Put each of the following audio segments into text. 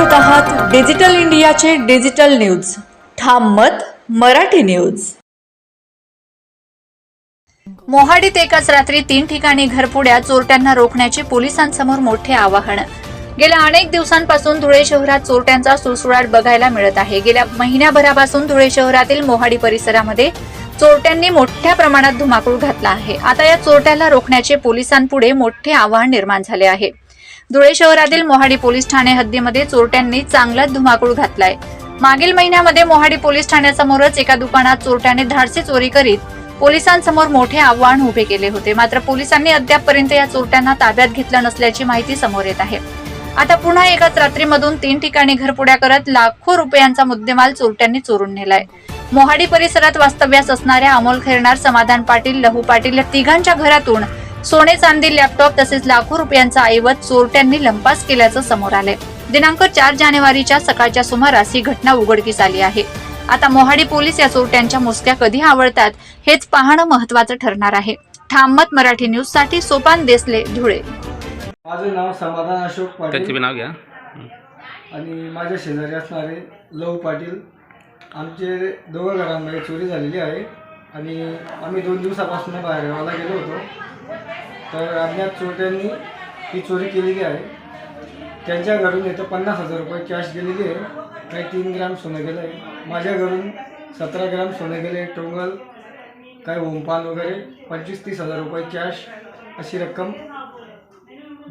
मत डिजिटल इंडियाचे digital news. ठाम मत मराठी न्यूज. मोहाडीत एकाच रात्री तीन ठिकाणी घरपुड्या चोरट्यांना रोखण्याचे पोलिसांसमोर मोठे आवाहन. गेल्या अनेक दिवसांपासून धुळे शहरात चोरट्यांचा सुळसुळाट बघायला मिळत आहे. गेल्या महिन्याभरापासून धुळे शहरातील मोहाडी परिसरामध्ये चोरट्यांनी मोठ्या प्रमाणात धुमाकूळ घातला आहे. आता या चोरट्याला रोखण्याचे पोलिसांपुढे मोठे आव्हान निर्माण झाले आहे. धुळे शहरातील मोहाडी पोलीस ठाणे हद्दीमध्ये चोरट्यांनी चांगलाच धुमाकूळ घातलाय. मागील महिन्यामध्ये मोहाडी पोलीस ठाण्यासमोरच एका दुकानात चोरट्याने धाडसी चोरी करीत पोलिसांसमोर मोठे आव्हान उभे केले होते. मात्र पोलिसांनी अद्यापपर्यंत या चोरट्यांना ताब्यात घेतलं नसल्याची माहिती समोर येत आहे. आता पुन्हा एकाच रात्रीमधून तीन ठिकाणी घरपुड्या करत लाखो रुपयांचा मुद्देमाल चोरट्यांनी चोरून नेलाय. मोहाडी परिसरात वास्तव्यास असणाऱ्या अमोल खैरनार समाधान पाटील लहू पाटील या तिघांच्या घरातून सोने चांदी लॅपटॉप तसेच लाखो रुपयांचा ऐवज चोरट्यांनी लंपास केल्याचं समोर आलंय. दिनांक चार जानेवारीच्या सकाळच्या सुमारास ही घटना उघडकीस आली आहे. आता मोहाडी पोलीस या चोरट्यांच्या मुसक्या कधी आवडतात हेच पाहणं महत्वाचं ठरणार आहे. ठाममत मराठी न्यूजसाठी सोपान देसले धुळे. माझं नाव समाधान अशोक पाटील. नाव घ्या. आणि माझ्या शेजारी असणारे लव पाटील. आमचे दोघं घरांमध्ये चोरी झालेली आहे. आणि आम्ही दोन दिवसापासून बाहेर गावाला गेलो होतो. तर अज्ञात चोरट्यांनी ही चोरी केलेली आहे. त्यांच्या घरून इथं पन्नास हजार रुपये कॅश गेलेली आहे. काही तीन ग्राम सोनं गेलं आहे. माझ्या घरून सतरा ग्राम सोनं गेले टोंगल काही ओमपान वगैरे पंचवीस तीस हजार रुपये कॅश अशी रक्कम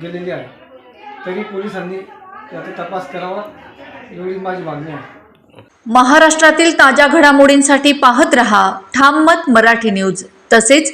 गेलेली आहे. तरी पोलिसांनी याचा तपास करावा एवढी माझी मागणी आहे. महाराष्ट्रातील ताज्या घडामोडींसाठी पाहत रहा. ठाम मत मराठी न्यूज. तसेच